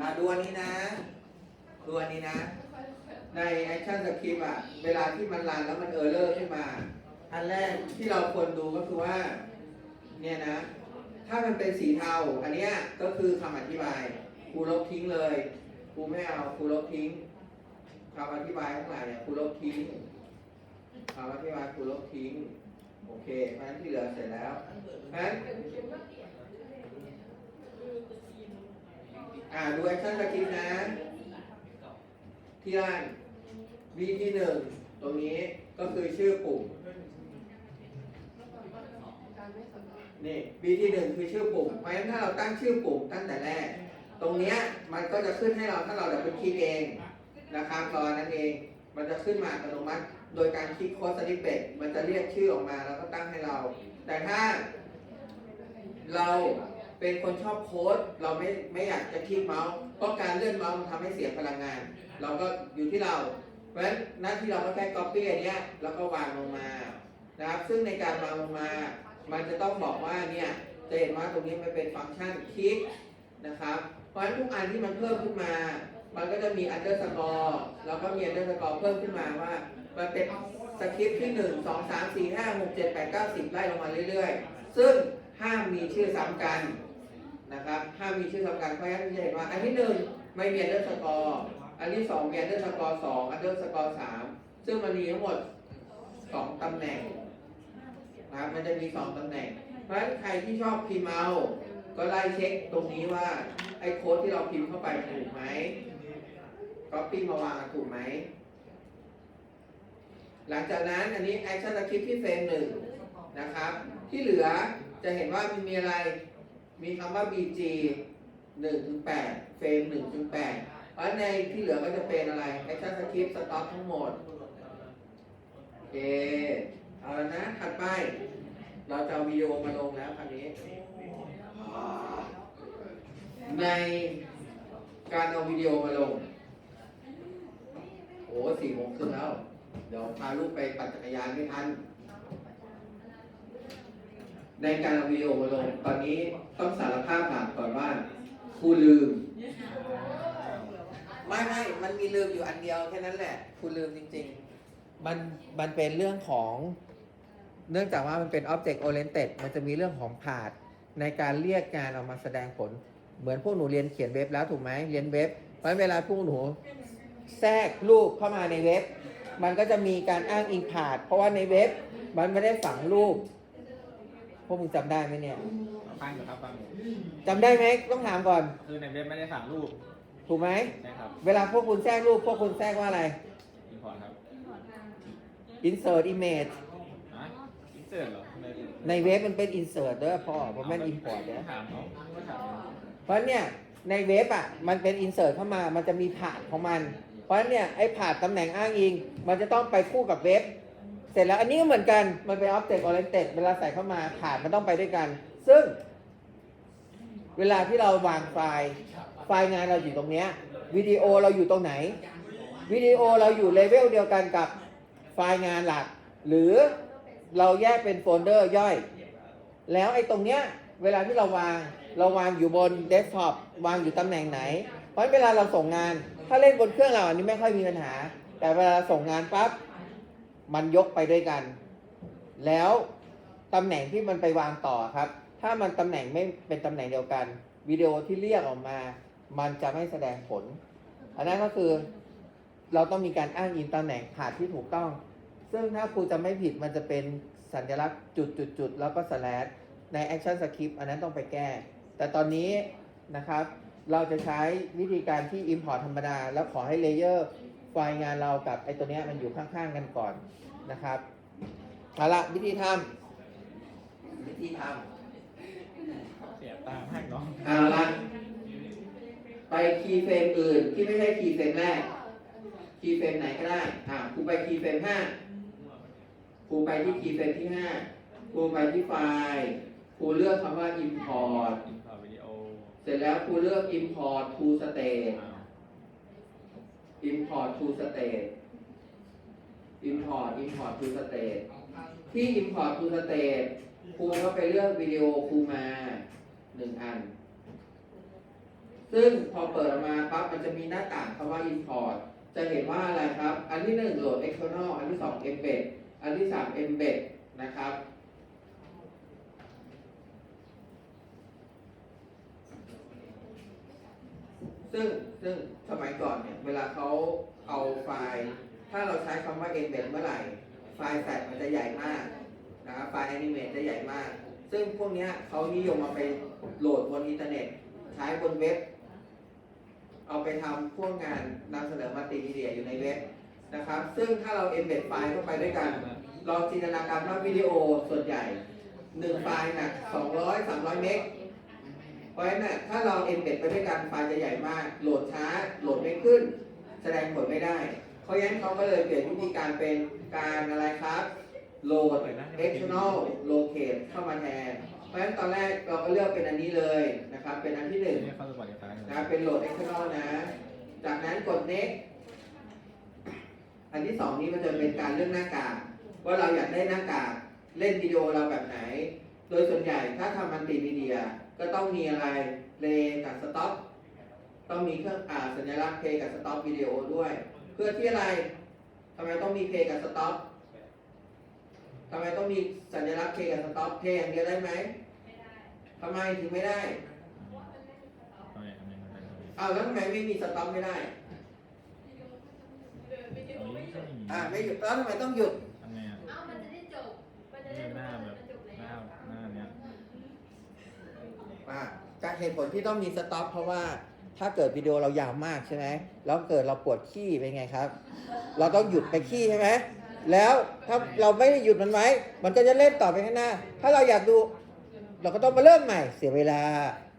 อะดูอันนี้นะดูอันนี้นะ ใน Action Script อะ เวลาที่มันรันแล้วมันเออร์เลอร์ขึ้นมา อันแรกที่เราควรดูก็คือว่า เนี่ยนะ ถ้ามันเป็นสีเทา อันเนี้ยก็คือคำอธิบายครูลบทิ้งเลยครูไม่เอาครูลบทิ้งคำอธิบายทั้งหลายเนี่ยครูลบทิ้งคำอธิบายครูลบทิ้ง โอเคเพราะฉะนั้นที่เหลือเสร็จแล้วเพราะฉะนั้น อ่าดู Action Script นะที่ด้าน V ที่หนึ่งตรงนี้ก็คือชื่อปุ่ม นี่ B ที่หนึ่งคือชื่อปุ่ม เพราะฉะนั้นถ้าเราตั้งชื่อปุ่มตั้งแต่แรก ตรงเนี้ยมันก็จะขึ้นให้เราถ้าเราดับเบิลคลิกเองนะครับรอนั่นเอง มันจะขึ้นมาอัตโนมัติ โดยการคลิกโค้ดสนิปเปตมันจะเรียกชื่อออกมาแล้วก็ตั้งให้เรา แต่ถ้าเรา เป็นคนชอบโค้ดเราไม่ไม่อยากจะคลิกเมาส์เพราะการเลื่อนเมาส์มันทำให้เสียพลังงาน เราก็อยู่ที่เรา เพราะฉะนั้นหน้าที่เราก็แค่ copy อันเนี้ยแล้วก็วางลงมานะครับ ซึ่งในการวางลงมา มันจะต้องบอกว่าเนี่ยจะเห็นว่าตรงนี้มันเป็นฟังก์ชันคลิกนะครับ เพราะฉะนั้นทุกอันที่มันเพิ่มขึ้นมา มันก็จะมี underscore แล้วก็มี underscore เพิ่มขึ้นมาว่า มันเป็นสคริปต์ที่ 1 2 3 4 5 6 7 8 9 10 ไล่ลงมาเรื่อยๆ ซึ่งห้ามมีชื่อซ้ำกัน นะครับห้ามมีชื่อซ้ำกันเพราะฉะนั้นจะเห็นว่า อันที่หนึ่งไม่มี underscore อันที่สองมี underscore สอง underscore สามซึ่งมันมีทั้งหมดสองตำแหน่งนะครับมันจะมีสองตำแหน่ง เพราะฉะนั้นใครที่ชอบพิมพ์เอา ก็ไล่เช็คตรงนี้ว่าไอ้โค้ดที่เราพิมพ์เข้าไปถูกไหมก๊อปปี้มาวางถูกไหม หลังจากนั้นอันนี้ Action Script ที่เฟรมหนึ่งนะครับ ที่เหลือจะเห็นว่ามันมีอะไร มีคำว่า BG 1ถึง8เฟรม1ถึง8เพราะในที่เหลือก็จะเป็นอะไร Action Script Stop ทั้งหมดโอเคเอาละนะถัดไป เราจะเอาวิดีโอมาลงแล้วคราวนี้ ในการเอาวิดีโอมาลง โอ้สี่โมงครึ่งแล้ว เดี๋ยวพาลูกไปปั่นจักรยานไม่ทัน ในการเอาวิดีโอมาลงตอนนี้ต้องสารภาพบาปก่อนว่าครูลืม ไม่ไม่มันมีลืมอยู่อันเดียวแค่นั้นแหละครูลืมจริงๆมันมันเป็นเรื่องของเนื่องจากว่ามันเป็น object oriented มันจะมีเรื่องของผาดในการเรียกงานออกมาแสดงผล เหมือนพวกหนูเรียนเขียนเว็บแล้วถูกไหมเรียนเว็บเพราะฉะนั้นเวลาพวกหนู แทรกรูปเข้ามาในเว็บ มันก็จะมีการอ้างอิงผาดเพราะว่าในเว็บมันไม่ได้ฝังรูปพ วกมึงจำได้ไหมเนี่ยฟังอยู่ครับฟังอยู่จำได้ไหมต้องถามก่อน คือในเว็บไม่ได้สั่งรูปถูกไหมใช่ครับ เวลาพวกคุณแทรกรูป พวกคุณแทรกว่าอะไรอินพอร์ตครับ insert image อะอินเสิร์ตเหรอในในเว็บมันเป็น insert เด้อพ่อผมแม่น import เด้อถามเขาก็ถามเพราะเนี่ยในเว็บอะมันเป็น insert เข้ามามันจะมีผาดของมัน เพราะฉะนั้นเนี่ยไอ้ผาดตำแหน่งอ้างอิง มันจะต้องไปคู่กับเว็บ เสร็จแล้วอันนี้ก็เหมือนกันมันเป็น object oriented เวลาใส่เข้ามาผาดมันต้องไปด้วยกัน ซึ่ง เวลาที่เราวางไฟล์ไฟล์งานเราอยู่ตรงเนี้ยวิดีโอเราอยู่ตรงไหน วิดีโอเราอยู่เลเวลเดียวกันกับไฟล์งานหลัก หรือเราแยกเป็นโฟลเดอร์ย่อย แล้วไอ้ตรงเนี้ยเวลาที่เราวางเราวางอยู่บนเดสก์ท็อปวางอยู่ตำแหน่งไหน เพราะเวลาเราส่งงาน ถ้าเล่นบนเครื่องเราอันนี้ไม่ค่อยมีปัญหา แต่เวลาส่งงานปั๊บ มันยกไปด้วยกัน แล้วตำแหน่งที่มันไปวางต่อครับ ถ้ามันตำแหน่งไม่เป็นตำแหน่งเดียวกัน วิดีโอที่เรียกออกมา มันจะไม่แสดงผล อันนั้นก็คือเราต้องมีการอ้างอิงตำแหน่งขาดที่ถูกต้อง ซึ่งถ้าครูจะไม่ผิดมันจะเป็นสัญลักษณ์จุดจุดจุดๆแล้วก็สแลชใน Action Script อันนั้นต้องไปแก้ แต่ตอนนี้นะครับ เราจะใช้วิธีการที่ Import ธรรมดา แล้วขอให้เลเยอร์ ไฟล์งานเรากับไอ้ตัวเนี้ยมันอยู่ข้างๆกันก่อนนะครับเอาละวิธีทำวิธีทำเสียตามให้น้องเอาละไปคีย์เฟรมอื่นที่ไม่ใช่คีย์เฟรมแรก คีย์เฟรมไหนก็ได้อ่าครูไปคีย์เฟรมห้าครูไปที่คีย์เฟรมที่ห้าครูไปที่ไฟล์ครูเลือกคำว่า import อินพอร์ตวิดีโอเสร็จแล้วครูเลือก import to state อ้าว import to state import import to state ที่ import to state ครูก็ไปเลือกวิดีโอครูมาหนึ่งอัน ซึ่งพอเปิดออกมาปั๊บมันจะมีหน้าต่างคำว่า import จะเห็นว่าอะไรครับ อันที่หนึ่งโหลด external อันที่สอง embed อันที่สาม embed นะครับ ซึ่งซึ่งสมัยก่อนเนี่ยเวลาเขาเอาไฟล์ถ้าเราใช้คำว่า embed เมื่อไหร่ ไฟล์แฟลมันจะใหญ่มากนะครับไฟล์ animate จะใหญ่มาก ซึ่งพวกนี้เขานิยมมาไปโหลดบนอินเทอร์เน็ต ใช้บนเว็บ เอาไปทำพวกงานนำเสนอมัลติมีเดียอยู่ในเว็บนะครับ ซึ่งถ้าเรา embed ไฟล์เข้าไปด้วยกันลองจินตนาการว่าวิดีโอส่วนใหญ่หนึ่งไฟล์หนัก200 300 เมกเพ ราะฉะนั้นถ้าเรา embed ไปด้วยกันไฟล์จะใหญ่มาก โหลดช้า โหลดไม่ขึ้น แสดงผลไม่ได้ เพราะฉะนั้นเขาก็เลยเปลี่ยนวิธีการเป็นการอะไรครับโหลด external locate เข้ามาแทน เพราะฉะนั้นตอนแรกเราก็เลือกเป็นอันนี้เลยนะครับ เป็นอันที่หนึ่งนี่เปอติฟายนะเป็นโหลด external นะ จากนั้นกด next อันที่สองนี้มันจะเป็นการเลือกหน้ากากว่าเราอยากได้หน้ากากเล่นวิดีโอเราแบบไหน โดยส่วนใหญ่ถ้าทำมัลติมีเดีย ก็ต้องมีอะไรเลกับสต็อปต้องมีเครื่องอ่าสัญลักษณ์เพย์กับสต็อปวิดีโอด้วย เพื่อที่อะไรทำไมต้องมีเพย์กับสต็อปทำไมต้องมีสัญลักษณ์เพย์กับสต็อปเพย์อย่างเดียวได้ไหมทำไมถึงไม่ได้อ้าวแล้วทำไมไม่มีสต็อปไม่ได้อ่าไม่หยุดแล้วทำไมต้องหยุดทำไงอะ เอ้ามันจะได้จบ มันจะ นี่ ได้ หน้าแบบ มันจบเลย หน้าหน้าเนี้ย อ่าการเหตุผลที่ต้องมีสต็อปเพราะว่าถ้าเกิดวิดีโอเรายาวมากใช่ไหมแล้วเกิดเราปวดขี้เป็นไงครับ เราต้องหยุดไปขี้ใช่ไหมแล้วถ้าเราไม่ได้หยุดมันไว้ มันก็จะเล่นต่อไปข้างหน้า ถ้าเราอยากดู เราก็ต้องมาเริ่มใหม่เสียเวลา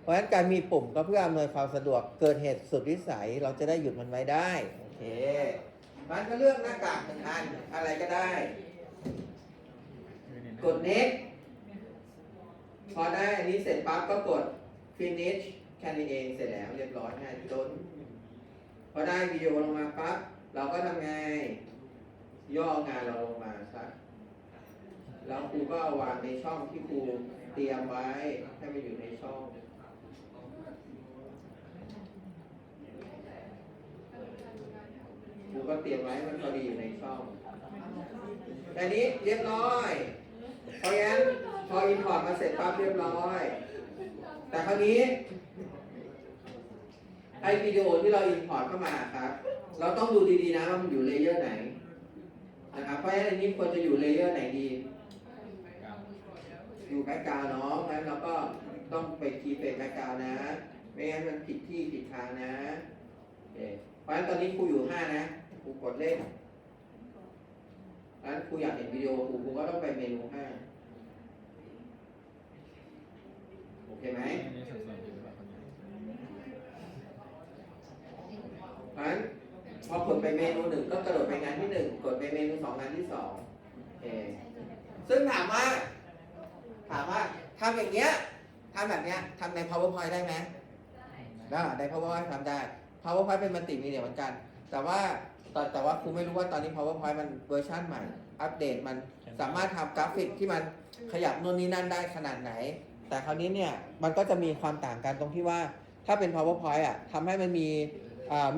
เพราะฉะนั้นการมีปุ่มก็เพื่ออำนวยความสะดวกเกิดเหตุสุดวิสัย เราจะได้หยุดมันไว้ได้โอเคมันก็เลือกหน้ากากหนึ่งอันอะไรก็ได้ กด next พอได้อันนี้เสร็จปั๊บก็กด finish แค่นี้เองเสร็จแล้วเรียบร้อยง่ายจนพอได้วิดีโอลงมาปั๊บเราก็ทำไงย่องานเราลงมาครับแล้วครูก็เอาวางในช่องที่ครูเตรียมไว้ให้มันอยู่ในช่องครูก็เตรียมไว้มันพอดีอยู่ในช่องแต่นี้เรียบร้อยเพราะงั้น พออินพอร์ตมาเสร็จปั๊บเรียบร้อย แต่คราวนี้ไอวิดีโอที่เราอินพอร์ตเข้ามาครับ เราต้องดูดีๆนะว่ามันอยู่เลเยอร์ไหนนะครับ เพราะฉะนั้นนี้ควรจะอยู่เลเยอร์ไหนดี อยู่แบ็กกราวน์เนาะเพราะฉะนั้นเราก็ต้องไปคีย์เป็นแบ็กกราวน์นะไม่งั้นมันผิดที่ผิดทางนะโอเคเพราะฉะนั้นตอนนี้ครูอยู่ห้านะครูกดเล่นนั้นครูอยากเห็นวิดีโอครูครูก็ต้องไปเมนูห้าโอ เคไหมอันนี้สัดส่วนอยู่หรือเปล่าคนนี้เพราะฉะนั้นพอกดไปเมนูหนึ่งก็กระโดดไปงานที่หนึ่งกดไปเมนูสองงานที่สองโอเคซึ่งถามว่า ถามว่าทำอย่างเงี้ยทำแบบเนี้ยทำใน powerpoint ได้ไหมได้ใน powerpoint ทำได้ powerpoint เป็นมัลติมีเดียเหมือนกัน แต่ว่าแต่แต่ว่าครูไม่รู้ว่าตอนนี้ powerpoint มันเวอร์ชันใหม่ อัปเดตมันสามารถทำกราฟิกที่มันขยับนู่นนี่นั่นได้ขนาดไหน แต่คราวนี้เนี่ยมันก็จะมีความต่างกันตรงที่ว่าถ้าเป็น powerpoint อะทำให้มันมี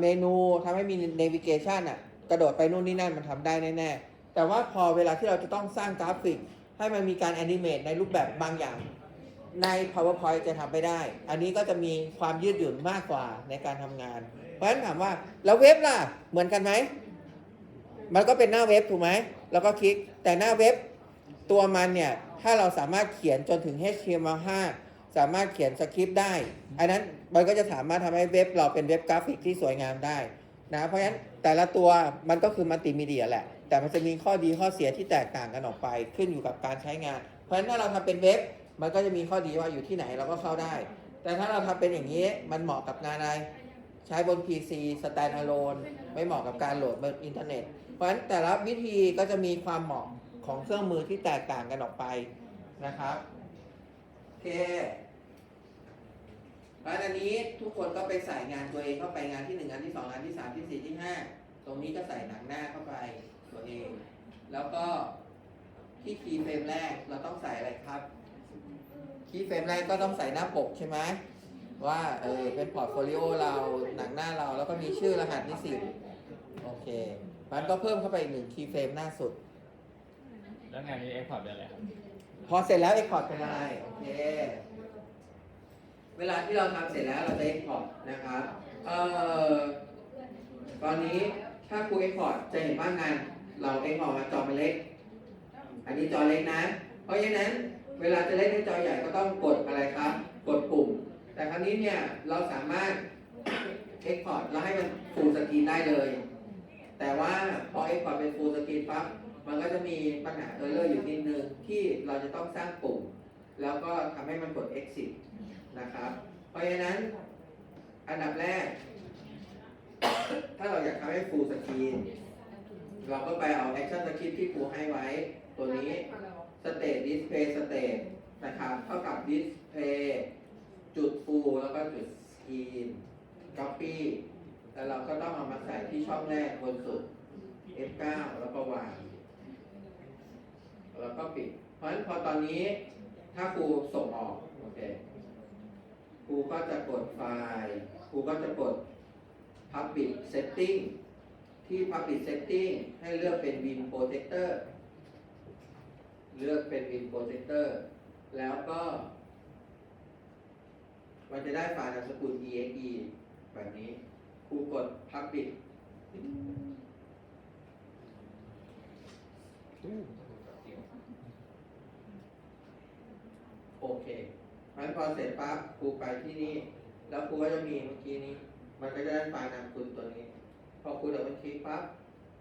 เมนูทำให้มี navigation อะกระโดดไปนู่นนี่นั่นมันทำได้แน่ๆ แต่ว่าพอเวลาที่เราจะต้องสร้างกราฟิก ให้มันมีการ animate ในรูปแบบบางอย่าง ใน powerpoint จะทำไม่ได้ อันนี้ก็จะมีความยืดหยุ่นมากกว่าในการทำงาน เพราะฉะนั้นถามว่าแล้วเว็บล่ะเหมือนกันไหมมันก็เป็นหน้าเว็บถูกไหมแล้วก็คลิกแต่หน้าเว็บตัวมันเนี่ย ถ้าเราสามารถเขียนจนถึง HTML5 สามารถเขียนสคริปต์ได้ อันนั้นมันก็จะสามารถทำให้เว็บเราเป็นเว็บกราฟิกที่สวยงามได้นะเพราะฉะนั้นแต่ละตัวมันก็คือมัลติมีเดียแหละ แต่มันจะมีข้อดีข้อเสียที่แตกต่างกันออกไป ขึ้นอยู่กับการใช้งาน เพราะฉะนั้นถ้าเราทำเป็นเว็บ มันก็จะมีข้อดีว่าอยู่ที่ไหนเราก็เข้าได้ แต่ถ้าเราทำเป็นอย่างนี้มันเหมาะกับงานอะไร ใช้บน PC standalone ไม่เหมาะกับการโหลดบนอินเทอร์เน็ต เพราะฉะนั้นแต่ละวิธีก็จะมีความเหมาะ ของเครื่องมือที่แตกต่างกันออกไปนะครับโอเคร้านอันนี้ทุกคนก็ไปใส่งานตัวเองเข้าไปงานที่หนึ่งงานที่สองงานที่สามที่สี่ที่ห้าตรงนี้ก็ใส่หนังหน้าเข้าไปตัวเอง แล้วก็ที่คีย์เฟรมแรกเราต้องใส่อะไรครับ คีย์เฟรมแรกก็ต้องใส่หน้าปกใช่ไหมว่าเออเป็นพอร์ตโฟลิโอเราหนังหน้าเราแล้วก็มีชื่อรหัสนิสิตโอเคมันก็เพิ่มเข้าไปอีกหนึ่งคีย์เฟรมหน้าสุด แล้วงานนี้เอ็กพอร์ตเป็นอะไรครับ พอเสร็จแล้วเอ็กพอร์ตเป็นอะไรโอเค เวลาที่เราทำเสร็จแล้วเราจะเอ็กพอร์ตนะครับ เอ่อ ตอนนี้ถ้าครูเอ็กพอร์ตจะเห็นว่างาน เราเอ็กพอร์ตมาจอมันเล็ก อันนี้จอเล็กนะ เพราะฉะนั้น เวลาจะเล่นในจอใหญ่ก็ต้องกดอะไรครับ กดปุ่ม แต่ครั้งนี้เนี่ยเราสามารถเอ็กพอร์ตแล้วให้มันฟูลสกรีนได้เลย แต่ว่าพอเอ็กพอร์ตเป็นฟูลสกรีนปั๊บ มันก็จะมีปัญหาเออร์เลอร์อยู่นิดนึงที่เราจะต้องสร้างปุ่ม แล้วก็ทำให้มันกด exit นะครับ เพราะฉะนั้นอันดับแรก ถ้าเราอยากทำให้ full screen เราก็ไปเอา action script ที่ครูให้ไว้ ตัวนี้ state display state นะครับเท่ากับ display จุด full แล้วก็จุด screen copy แล้วเราก็ต้องเอามาใส่ที่ช่องแรกบนสุด F9 แล้วก็วาง แล้วก็ปิด เพราะฉะนั้นพอตอนนี้ถ้าครูส่งออกโอเคครูก็จะกดไฟล์ครูก็จะกด Public Setting ที่ Public Setting ให้เลือกเป็น Win Protector เลือกเป็น Win Protector แล้วก็ มันจะได้ไฟล์นามสกุล exe แบบนี้ครูกด Public โอเค มันพอเสร็จปั๊บครูไปที่นี่ แล้วครูก็จะมีเมื่อกี้นี้ มันก็จะได้ไฟล์นามคุณตัวนี้ พอครูเดี๋ยวมันคลิกปั๊บ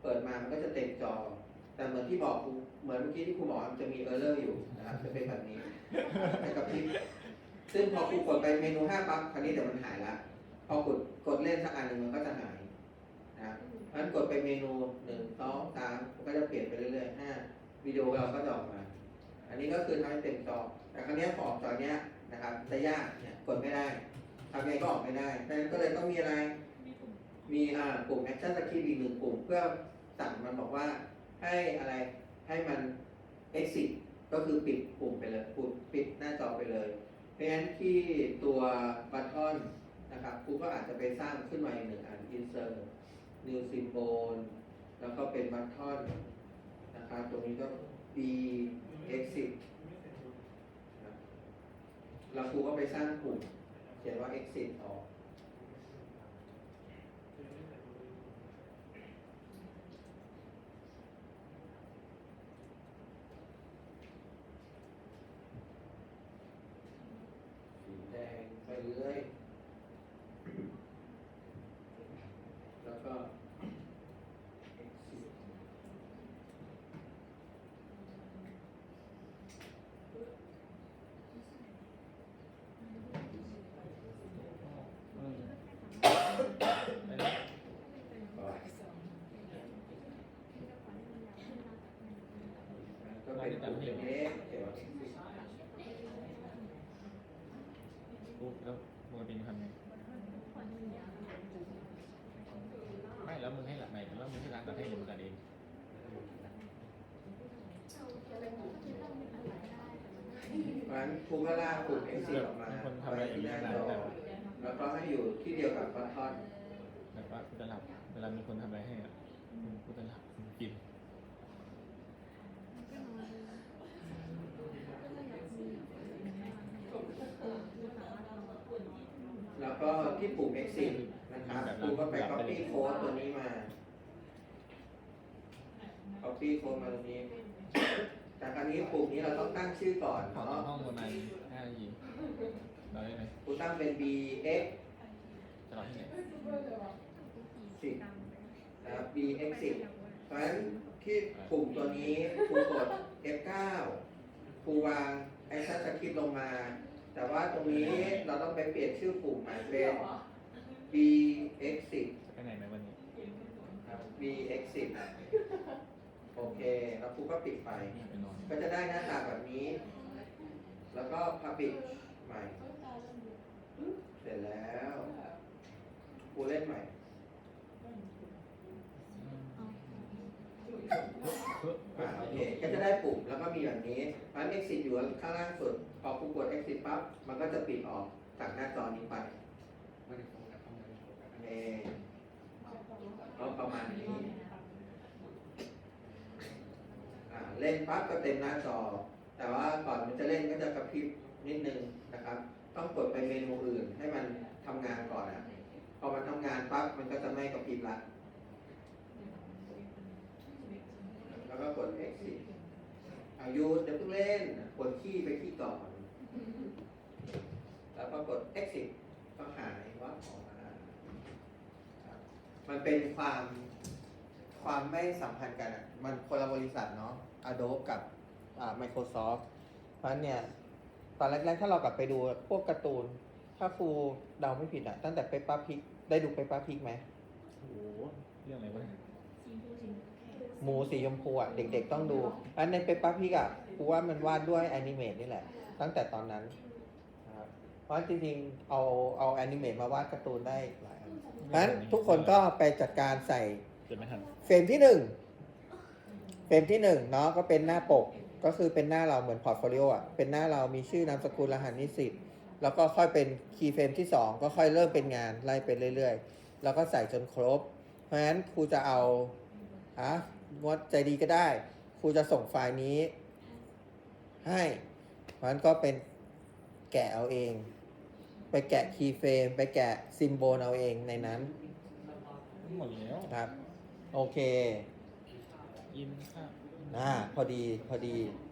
เปิดมามันก็จะเต็มจอ แต่เหมือนที่บอกครูเหมือนเมื่อกี้ที่ครูบอกมันจะมีเออร์เลอร์อยู่นะครับจะเป็นแบบนี้ให้กับพริบซึ่งพอครูกดไปเมนูห้าปั๊บคราวนี้เดี๋ยวมันหายละพอกดกดเล่นสักอันหนึ่งมันก็จะหายนะครับเพราะฉะนั้นกดไปเมนูหนึ่งสองสามมันก็จะเปลี่ยนไปเรื่อยๆห้าวิดีโอเราก็จะออกมา อันนี้ก็คือทำให้เต็มจอ แต่ครั้งนี้ยพอออกจอเนี้ย นะครับจะยากเนี่ยกดไม่ได้ทำยังไงก็ออกไม่ได้ดังนั้นก็เลยต้องมีอะไร มีอ่าปุ่ม action script อีกหนึ่งปุ่ม เพื่อสั่งมันบอกว่าให้อะไรให้มัน exit ก็คือปิดปุ่มไปเลยปุ่มปิดหน้าจอไปเลย เพราะฉะนั้นที่ตัวบัตทอนนะครับครูก็อาจจะไปสร้างขึ้นมาอีกหนึ่งอัน insert new symbol แล้วก็เป็นบัตทอนนะครับ ตรงนี้ก็ b exit นะ แล้วครูก็ไปสร้างปุ่มเขียนว่า exit ออกสีแดงไปเรื่อย แล้วก็ exit ก็ เป็นปุ่มเล็กๆเขียวปุ๊บแล้วปกติมึงทำไงไม่แล้วมึงให้หลักไหนแต่ว่ามึงให้ร้านตัดให้มึงตัดเองเพราะฉะนั้นครูก็ลาปุ่ม exit ออกมาคนทำอะไรอย่างที่หเงี้ยน้าจอแล้วก็ให้อยู่ที่เดียวกับบัตทอนแบบว่ากูจะหลับเวลามีคนทำอะไรให้อะอืมกูจะหลับกูกิน แล้ว ก็ที่ปุ่ม exit นะครับครูก็ไป copy code ตัวนี้มา copy code มาตรงนี้ แต่คราวนี้ปุ่มนี้เราต้องตั้งชื่อก่อนขอเนาะห้องประมาณห้านาทีเราได้ไหมครูตั้งเป็น bx จะรอที่ไหน10นะครับ bx 10เพราะฉะนั้นที่ปุ่มตัวนี้ครูกด F9 ครูวางไอ้ชัดสคริปต์ลงมา แต่ว่าตรงนี้เราต้องไปเปลี่ยนชื่อปุ่มใหม่เป็น bx 10จะไปไหนไหมวันนี้ครับ bx 10โอเค แล้วครูก็ปิดไปไม่ไปนอนก็จะได้หน้าตาแบบนี้ แล้วก็พับปิดใหม่ เสร็จแล้วครูเล่นใหม่ อ่าโอเค ก็จะได้ปุ่มแล้วก็มีแบบนี้เพราะฉะนั้น exit อยู่ข้างล่างสุด พอครูกด exit ปั๊บมันก็จะปิดออกจากหน้าจอนี้ไปเออก็ประมาณนี้อ่าเล่นปั๊บก็เต็มหน้าจอ แต่ว่าก่อนมันจะเล่นก็จะกระพริบนิดนึงนะครับ ต้องกดไปเมนูอื่นให้มันทำงานก่อนอะพอมันทำงานปั๊บมันก็จะไม่กระพริบละแล้วก็กด exit อายุเดี๋ยวเพิ่งเล่นกดขี้ไปขี้ก่อน แล้วก็กด exit ก็หายว่าออกมาครับมันเป็นความความไม่สัมพันธ์กันอะมันคนละบริษัทเนาะ Adobe กับอ่า Microsoft เพราะฉะนั้นเนี่ย ตอนแรกๆ ถ้าเรากลับไปดูพวกการ์ตูน ถ้าครูเดาไม่ผิดอะตั้งแต่เปปป้าพิก ได้ดูเปปป้าพิกไหมโอ้โห เรื่องอะไรวะเนี่ยหมูสีชมพูอะ เด็กๆต้องดู อันในเปปป้าพิกอะกูว่ามันวาดด้วยแอนิเมตนี่แหละ ตั้งแต่ตอนนั้นนะครับเพราะจริงๆเอาเอาแอนิเมตมาวาดการ์ตูนได้หลายอันเพราะฉะนั้นทุกคนก็ไปจัดการใส่เกิดไม่ทันเฟรมที่หนึ่งเฟรมที่หนึ่งเนาะก็เป็นหน้าปกก็คือเป็นหน้าเราเหมือนพอร์ตโฟลิโออะเป็นหน้าเรามีชื่อนามสกุลรหัสนิสิตแล้วก็ค่อยเป็นคีย์เฟรมที่สองก็ค่อยเริ่มเป็นงานไล่ไปเรื่อยๆ แล้วก็ใส่จนครบ เพราะฉะนั้นครูจะเอาอะงดใจดีก็ได้ครูจะส่งไฟล์นี้ให้ เพราะฉะนั้นก็เป็นแกะเอาเอง ไปแกะคีย์เฟรมไปแกะซิมโบลเอาเองในนั้นหมดแล้วครับ โอเคอินค่ะอ่า พอดี พอดีอ